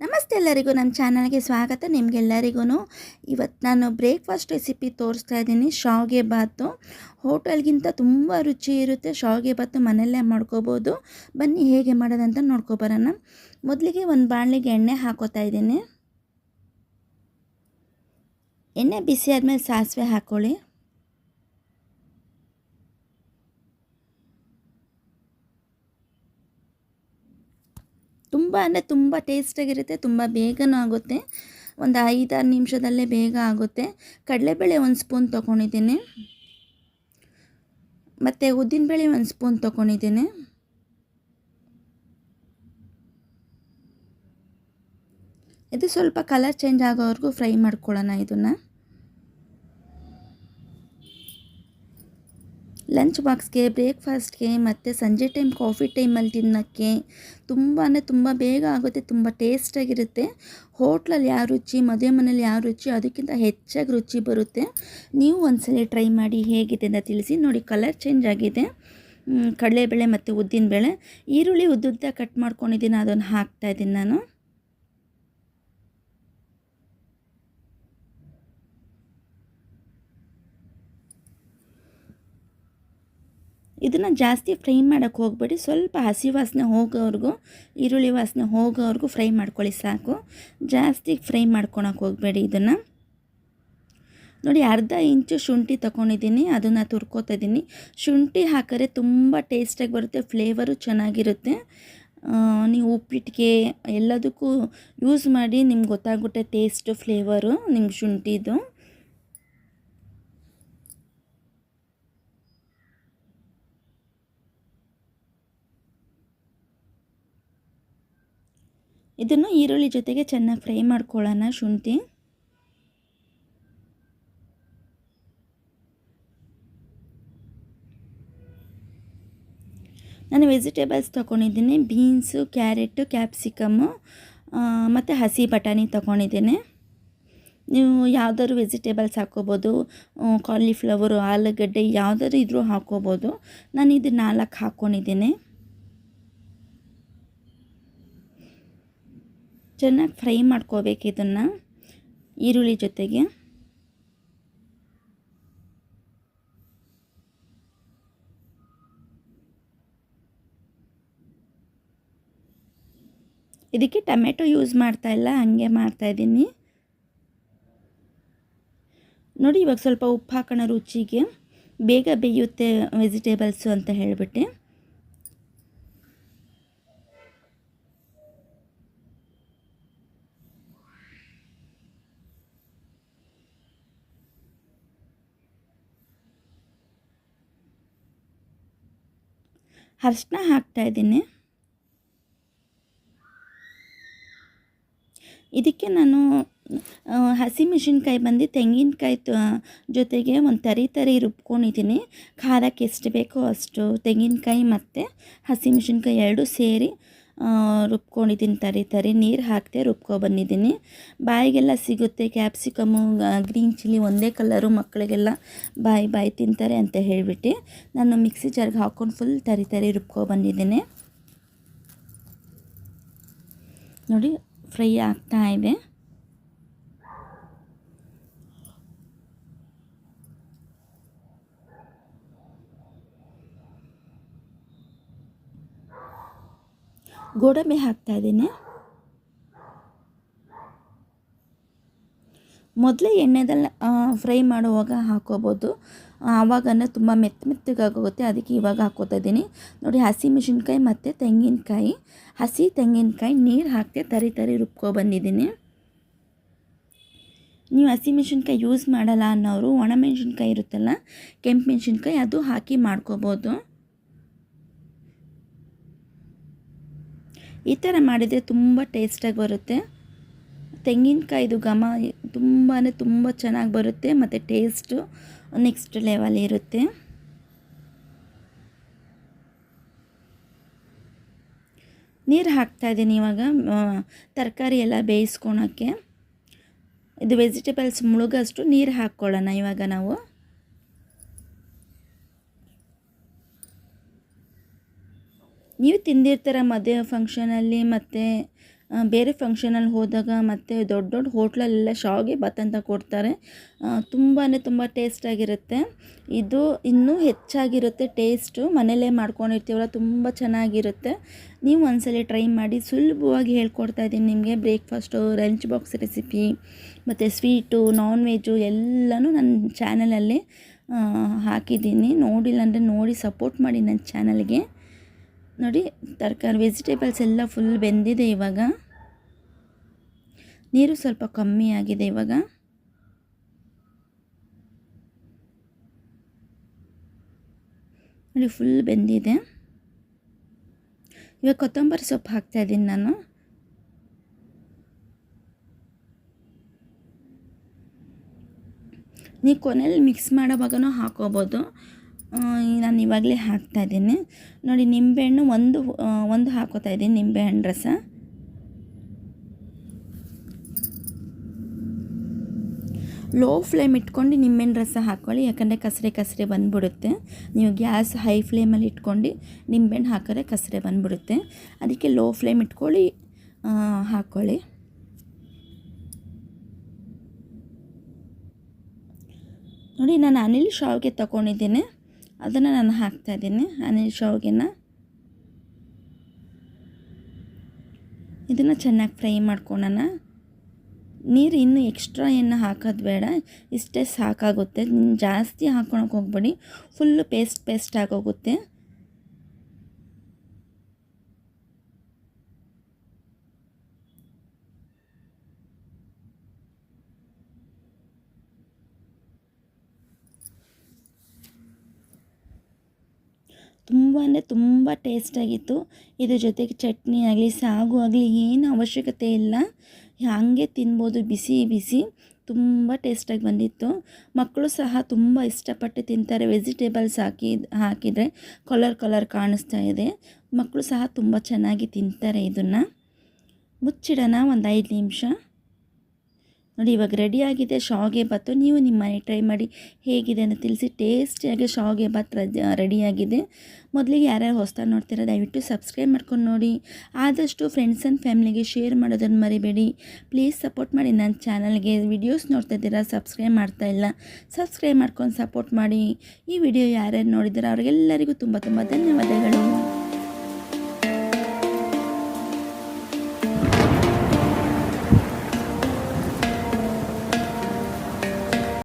ನಮಸ್ತೆ ಎಲ್ಲರಿಗೂ ನಮ್ಮ ಚಾನಲ್ಗೆ ಸ್ವಾಗತ. ನಿಮಗೆಲ್ಲರಿಗೂ ಇವತ್ತು ನಾನು ಬ್ರೇಕ್ಫಾಸ್ಟ್ ರೆಸಿಪಿ ತೋರಿಸ್ತಾ ಇದ್ದೀನಿ. ಶಾವಿಗೆ ಬಾತು ಹೋಟೆಲ್ಗಿಂತ ತುಂಬ ರುಚಿ ಇರುತ್ತೆ. ಶಾವಿಗೆ ಬಾತು ಮನೆಯಲ್ಲೇ ಮಾಡ್ಕೋಬೋದು. ಬನ್ನಿ ಹೇಗೆ ಮಾಡೋದಂತ ನೋಡ್ಕೊಬರೋಣ ಮೊದಲಿಗೆ ಒಂದು ಬಾಣಲಿಗೆ ಎಣ್ಣೆ ಹಾಕೋತಾ ಇದ್ದೀನಿ. ಎಣ್ಣೆ ಬಿಸಿ ಆದಮೇಲೆ ಸಾಸಿವೆ ಹಾಕ್ಕೊಳ್ಳಿ ತುಂಬ, ಅಂದರೆ ತುಂಬ ಟೇಸ್ಟಾಗಿರುತ್ತೆ ತುಂಬ ಬೇಗನೂ ಆಗುತ್ತೆ. ಒಂದು ಐದಾರು ನಿಮಿಷದಲ್ಲೇ ಬೇಗ ಆಗುತ್ತೆ. ಕಡಲೆಬೇಳೆ ಒಂದು ಸ್ಪೂನ್ ತೊಗೊಂಡಿದ್ದೀನಿ ಮತ್ತು ಉದ್ದಿನಬೇಳೆ ಒಂದು ಸ್ಪೂನ್ ತೊಗೊಂಡಿದ್ದೀನಿ ಇದು ಸ್ವಲ್ಪ ಕಲರ್ ಚೇಂಜ್ ಆಗೋವರೆಗೂ ಫ್ರೈ ಮಾಡ್ಕೊಳ್ಳೋಣ ಇದನ್ನು. ಲಂಚ್ ಬಾಕ್ಸ್ಗೆ ಬ್ರೇಕ್ಫಾಸ್ಟ್ಗೆ ಮತ್ತು ಸಂಜೆ ಟೈಮ್ ಕಾಫಿ ಟೈಮಲ್ಲಿ ತಿನ್ನೋಕ್ಕೆ ತುಂಬ ತುಂಬ ಬೇಗ ಆಗುತ್ತೆ, ತುಂಬ ಟೇಸ್ಟಾಗಿರುತ್ತೆ ಹೋಟ್ಲಲ್ಲಿ ಯಾವ ರುಚಿ, ಮದುವೆ ಮನೇಲಿ ಯಾವ ರುಚಿ, ಅದಕ್ಕಿಂತ ಹೆಚ್ಚಾಗಿ ರುಚಿ ಬರುತ್ತೆ. ನೀವು ಒಂದ್ಸಲ ಟ್ರೈ ಮಾಡಿ ಹೇಗಿದೆ ಅಂತ ತಿಳಿಸಿ, ನೋಡಿ ಕಲರ್ ಚೇಂಜ್ ಆಗಿದೆ. ಕಡಲೆಬೇಳೆ ಮತ್ತು ಉದ್ದಿನಬೇಳೆ, ಈರುಳ್ಳಿ ಉದ್ದುದ್ದ ಕಟ್ ಮಾಡ್ಕೊಂಡಿದ್ದೀನಿ, ಅದನ್ನು ಹಾಕ್ತಾಯಿದ್ದೀನಿ ನಾನು. ಇದನ್ನು ಜಾಸ್ತಿ ಫ್ರೈ ಮಾಡೋಕ್ಕೆ ಹೋಗಬೇಡಿ. ಸ್ವಲ್ಪ ಹಸಿ ವಾಸನೆ ಹೋಗೋವ್ರಿಗೂ, ಈರುಳ್ಳಿ ವಾಸನೆ ಹೋಗೋವ್ರಿಗೂ ಫ್ರೈ ಮಾಡ್ಕೊಳ್ಳಿ ಸಾಕು. ಜಾಸ್ತಿ ಫ್ರೈ ಮಾಡ್ಕೊಳಕ್ಕೆ ಹೋಗಬೇಡಿ ಇದನ್ನು. ನೋಡಿ, ಅರ್ಧ ಇಂಚು ಶುಂಠಿ ತೊಗೊಂಡಿದ್ದೀನಿ ಅದನ್ನು ತುರ್ಕೋತಾ ಇದ್ದೀನಿ. ಶುಂಠಿ ಹಾಕಿದ್ರೆ ತುಂಬ ಟೇಸ್ಟಾಗಿ ಬರುತ್ತೆ, ಫ್ಲೇವರು ಚೆನ್ನಾಗಿರುತ್ತೆ. ನೀವು ಉಪ್ಪಿಟ್ಟಿಗೆ ಎಲ್ಲದಕ್ಕೂ ಯೂಸ್ ಮಾಡಿ ನಿಮ್ಗೆ ಗೊತ್ತಾಗುತ್ತೆ ಟೇಸ್ಟು, ಫ್ಲೇವರು ನಿಮ್ಮ ಶುಂಠಿದು. ಇದನ್ನು ಈರುಳ್ಳಿ ಜೊತೆಗೆ ಚೆನ್ನಾಗಿ ಫ್ರೈ ಮಾಡ್ಕೊಳ್ಳೋಣ, ಶುಂಠಿ. ನಾನು ವೆಜಿಟೇಬಲ್ಸ್ ತೊಗೊಂಡಿದ್ದೀನಿ, ಬೀನ್ಸು, ಕ್ಯಾರೆಟು ಕ್ಯಾಪ್ಸಿಕಮ್ಮು ಮತ್ತು ಹಸಿ ಬಟಾಣಿ ತೊಗೊಂಡಿದ್ದೀನಿ. ನೀವು ಯಾವ್ದಾದ್ರು ವೆಜಿಟೇಬಲ್ಸ್ ಹಾಕ್ಕೋಬೋದು ಕಾಲಿಫ್ಲವರು, ಆಲೂಗಡ್ಡೆ, ಯಾವ್ದಾದ್ರು ಇದ್ರೂ ಹಾಕ್ಕೋಬೋದು. ನಾನು ಇದು ನಾಲ್ಕು ಹಾಕ್ಕೊಂಡಿದ್ದೀನಿ ಚೆನ್ನಾಗಿ ಫ್ರೈ ಮಾಡ್ಕೋಬೇಕು ಇದನ್ನು, ಈರುಳ್ಳಿ ಜೊತೆಗೆ. ಇದಕ್ಕೆ ಟೊಮೆಟೊ ಯೂಸ್ ಮಾಡ್ತಾ ಇಲ್ಲ, ಹಾಗೆ ಮಾಡ್ತಾಯಿದ್ದೀನಿ ನೋಡಿ ಇವಾಗ ಸ್ವಲ್ಪ ಉಪ್ಪು ಹಾಕೋಣ ರುಚಿಗೆ. ಬೇಗ ಬೇಯುತ್ತೆ ವೆಜಿಟೇಬಲ್ಸು ಅಂತ ಹೇಳಿಬಿಟ್ಟೆ. ಅರಿಶಿನ ಹಾಕ್ತಾಯಿದ್ದೀನಿ ಇದಕ್ಕೆ ನಾನು ಹಸಿಮೆಣಸಿನ್ಕಾಯಿ ಬಂದು ತೆಂಗಿನಕಾಯಿ ಜೊತೆಗೆ ಒಂದು ತರಿ ತರಿ ರುಬ್ಕೊಂಡಿದ್ದೀನಿ. ಖಾರಕ್ಕೆ ಎಷ್ಟು ಬೇಕೋ ಅಷ್ಟು ತೆಂಗಿನಕಾಯಿ ಮತ್ತು ಹಸಿಮೆಣಸಿನ್ಕಾಯಿ ಎರಡೂ ಸೇರಿ ರುಬ್ಕೊಂಡಿದ್ದೀನಿ, ತರಿ ತರಿ. ನೀರು ಹಾಕದೆ ರುಬ್ಕೊಬಂದಿದ್ದೀನಿ ಬಾಯಿಗೆಲ್ಲ ಸಿಗುತ್ತೆ ಕ್ಯಾಪ್ಸಿಕಮ್ಮು ಗ್ರೀನ್ ಚಿಲ್ಲಿ ಒಂದೇ ಕಲರು. ಮಕ್ಕಳಿಗೆಲ್ಲ ಬಾಯಿ ಬಾಯಿ ತಿಂತಾರೆ ಅಂತ ಹೇಳಿಬಿಟ್ಟು ನಾನು ಮಿಕ್ಸಿ ಜಾರ್ಗೆ ಹಾಕ್ಕೊಂಡು ಫುಲ್ ತರಿ ತರಿ ರುಬ್ಕೊಬಂದಿದ್ದೀನಿ ನೋಡಿ, ಫ್ರೈ ಆಗ್ತಾ ಇದೆ. ಗೋಡಂಬಿ ಹಾಕ್ತಾ ಇದ್ದೀನಿ. ಮೊದಲೇ ಎಣ್ಣೆದಲ್ಲಿ ಫ್ರೈ ಮಾಡುವಾಗ ಹಾಕೋಬೋದು. ಆವಾಗನೇ ತುಂಬ ಮೆತ್ತ ಮೆತ್ತಗಾಗೋಗುತ್ತೆ. ಅದಕ್ಕೆ ಇವಾಗ ಹಾಕೋತಾ ಇದ್ದೀನಿ. ನೋಡಿ, ಹಸಿ ಮೆಣಸಿನ್ಕಾಯಿ ಮತ್ತು ತೆಂಗಿನಕಾಯಿ. ಹಸಿ ತೆಂಗಿನಕಾಯಿ ನೀರು ಹಾಕಿ ತರಿ ತರಿ ರುಬ್ಕೊಬಂದಿದ್ದೀನಿ ನೀವು ಹಸಿ ಮೆಣಸಿನ್ಕಾಯಿ ಯೂಸ್ ಮಾಡಲ್ಲ ಅನ್ನೋರು ಒಣ ಮೆಣಸಿನ್ಕಾಯಿ ಇರುತ್ತಲ್ಲ, ಕೆಂಪು ಮೆಣಸಿನ್ಕಾಯಿ ಅದು ಹಾಕಿ ಮಾಡ್ಕೋಬೋದು. ಈ ಥರ ಮಾಡಿದರೆ ತುಂಬ ಟೇಸ್ಟಾಗಿ ಬರುತ್ತೆ. ತೆಂಗಿನಕಾಯ್ದು ಘಮ ತುಂಬಾ ತುಂಬ ಚೆನ್ನಾಗಿ ಬರುತ್ತೆ ಮತ್ತು ಟೇಸ್ಟು ನೆಕ್ಸ್ಟ್ ಲೆವೆಲ್ ಇರುತ್ತೆ. ನೀರು ಹಾಕ್ತಾಯಿದ್ದೀನಿ ಇವಾಗ ತರಕಾರಿ ಎಲ್ಲ ಬೇಯಿಸ್ಕೊಳಕ್ಕೆ. ಇದು ವೆಜಿಟೇಬಲ್ಸ್ ಮುಳುಗಷ್ಟು ನೀರು ಹಾಕ್ಕೊಳ್ಳೋಣ ಇವಾಗ ನಾವು. ನೀವು ತಿಂದಿರ್ತೀರ ಮದುವೆ ಫಂಕ್ಷನಲ್ಲಿ ಮತ್ತು ಬೇರೆ ಫಂಕ್ಷನಲ್ಲಿ ಹೋದಾಗ ಮತ್ತು ದೊಡ್ಡ ದೊಡ್ಡ ಹೋಟ್ಲಲ್ಲೆಲ್ಲ ಶಾವಿಗೆ ಬತ್ ಅಂತ ಕೊಡ್ತಾರೆ. ತುಂಬಾ ತುಂಬ ಟೇಸ್ಟಾಗಿರುತ್ತೆ ಇದು ಇನ್ನೂ ಹೆಚ್ಚಾಗಿರುತ್ತೆ ಟೇಸ್ಟು ಮನೇಲೇ ಮಾಡ್ಕೊಂಡಿರ್ತೀವಲ್ಲ, ತುಂಬ ಚೆನ್ನಾಗಿರುತ್ತೆ. ನೀವು ಒಂದ್ಸಲ ಟ್ರೈ ಮಾಡಿ ಸುಲಭವಾಗಿ ಹೇಳ್ಕೊಡ್ತಾ ಇದ್ದೀನಿ ನಿಮಗೆ. ಬ್ರೇಕ್ಫಾಸ್ಟು ಲಂಚ್ ಬಾಕ್ಸ್ ರೆಸಿಪಿ ಮತ್ತು ಸ್ವೀಟು ನಾನ್ ವೆಜ್ಜು ಎಲ್ಲನೂ ನನ್ನ ಚಾನಲಲ್ಲಿ ಹಾಕಿದ್ದೀನಿ. ನೋಡಿಲ್ಲ ಅಂದರೆ ನೋಡಿ ಸಪೋರ್ಟ್ ಮಾಡಿ ನನ್ನ ಚಾನಲ್ಗೆ ನೋಡಿ, ತರಕಾರಿ ವೆಜಿಟೇಬಲ್ಸ್ ಎಲ್ಲ ಫುಲ್ ಬೆಂದಿದೆ ಇವಾಗ. ನೀರು ಸ್ವಲ್ಪ ಕಮ್ಮಿ ಆಗಿದೆ ಇವಾಗ. ನೋಡಿ ಫುಲ್ ಬೆಂದಿದೆ. ಇವಾಗ ಕೊತ್ತಂಬರಿ ಸೊಪ್ಪು ಹಾಕ್ತಾ ಇದ್ದೀನಿ ನಾನು. ನೀವು ಕೊನೆಯಲ್ಲಿ ಮಿಕ್ಸ್ ಮಾಡೋವಾಗನೂ ಹಾಕೋಬೋದು. ನಾನು ಇವಾಗಲೇ ಹಾಕ್ತಾ ಇದ್ದೀನಿ. ನೋಡಿ, ನಿಂಬೆಹಣ್ಣು ಒಂದು ಒಂದು ಹಾಕೋತಾ ಇದ್ದೀನಿ, ನಿಂಬೆಹಣ್ಣು ರಸ. ಲೋ ಫ್ಲೇಮ್ ಇಟ್ಕೊಂಡು ನಿಂಬೆಹಣ್ಣು ರಸ ಹಾಕ್ಕೊಳ್ಳಿ ಯಾಕಂದರೆ ಕಸರೆ ಕಸರೆ ಬಂದುಬಿಡುತ್ತೆ. ನೀವು ಗ್ಯಾಸ್ ಹೈ ಫ್ಲೇಮಲ್ಲಿ ಇಟ್ಕೊಂಡು ನಿಂಬೆಹಣ್ಣು ಹಾಕಿದ್ರೆ ಕಸರೆ ಬಂದುಬಿಡುತ್ತೆ. ಅದಕ್ಕೆ ಲೋ ಫ್ಲೇಮ್ ಇಟ್ಕೊಳ್ಳಿ ಹಾಕ್ಕೊಳ್ಳಿ ನೋಡಿ, ನಾನು ಅನಿಲ್ ಶಾವ್ಗೆ ತಗೊಂಡಿದ್ದೀನಿ. ಅದನ್ನು ನಾನು ಹಾಕ್ತಾಯಿದ್ದೀನಿ ಅನಿಲ್ ಶಾವ್ಗೆನ ಇದನ್ನು ಚೆನ್ನಾಗಿ ಫ್ರೈ ಮಾಡ್ಕೊಳ್ಳೋಣ ನೀರು ಇನ್ನೂ ಎಕ್ಸ್ಟ್ರಾ ಏನು ಹಾಕೋದು ಬೇಡ. ಇಷ್ಟೇ ಸಾಕಾಗುತ್ತೆ. ಜಾಸ್ತಿ ಹಾಕೊಳಕ್ಕೆ ಹೋಗ್ಬೇಡಿ. ಫುಲ್ಲು ಪೇಸ್ಟ್ ಪೇಸ್ಟ್ ಆಗೋಗುತ್ತೆ. ತುಂಬ ಅಂದರೆ ತುಂಬ ಟೇಸ್ಟಾಗಿತ್ತು ಇದ್ರ ಜೊತೆಗೆ ಚಟ್ನಿ ಆಗಲಿ, ಸಾಗು ಆಗಲಿ ಏನು ಅವಶ್ಯಕತೆ ಇಲ್ಲ. ಹಾಗೆ ತಿನ್ಬೋದು, ಬಿಸಿ ಬಿಸಿ. ತುಂಬ ಟೇಸ್ಟಾಗಿ ಬಂದಿತ್ತು. ಮಕ್ಕಳು ಸಹ ತುಂಬ ಇಷ್ಟಪಟ್ಟು ತಿಂತಾರೆ. ವೆಜಿಟೇಬಲ್ಸ್ ಹಾಕಿ, ಹಾಕಿದರೆ ಕಲರ್ ಕಲರ್ ಕಾಣಿಸ್ತಾ ಇದೆ. ಮಕ್ಕಳು ಸಹ ತುಂಬ ಚೆನ್ನಾಗಿ ತಿಂತಾರೆ ಇದನ್ನು. ಮುಚ್ಚಿಡೋಣ ಒಂದು ಐದು ನಿಮಿಷ. ನೋಡಿ, ಇವಾಗ ರೆಡಿಯಾಗಿದೆ ಶಾವಿಗೆ ಭಾತು. ನೀವು ನಿಮ್ಮ ಮನೆ ಟ್ರೈ ಮಾಡಿ ಹೇಗಿದೆ ಅಂತ ತಿಳಿಸಿ ಟೇಸ್ಟಿಯಾಗಿ ಶಾವಿಗೆ ಬಾತ್ ರೆಡಿಯಾಗಿದೆ ಮೊದಲಿಗೆ ಯಾರ್ಯಾರು ಹೊಸ್ದಾಗಿ ನೋಡ್ತೀರ, ದಯವಿಟ್ಟು ಸಬ್ಸ್ಕ್ರೈಬ್ ಮಾಡ್ಕೊಂಡು ನೋಡಿ. ಆದಷ್ಟು ಫ್ರೆಂಡ್ಸ್ ಆ್ಯಂಡ್ ಫ್ಯಾಮ್ಲಿಗೆ ಶೇರ್ ಮಾಡೋದನ್ನು ಮರಿಬೇಡಿ. ಪ್ಲೀಸ್ ಸಪೋರ್ಟ್ ಮಾಡಿ. ನನ್ನ ಚಾನಲ್ಗೆ ವಿಡಿಯೋಸ್ ನೋಡ್ತಾ ಇದ್ದೀರಾ ಸಬ್ಸ್ಕ್ರೈಬ್ ಮಾಡ್ತಾ ಇಲ್ಲ ಸಬ್ಸ್ಕ್ರೈಬ್ ಮಾಡ್ಕೊಂಡು ಸಪೋರ್ಟ್ ಮಾಡಿ. ಈ ವಿಡಿಯೋ ಯಾರ್ಯಾರು ನೋಡಿದ್ದೀರಾ, ಅವ್ರಿಗೆಲ್ಲರಿಗೂ ತುಂಬ ತುಂಬ ಧನ್ಯವಾದಗಳು.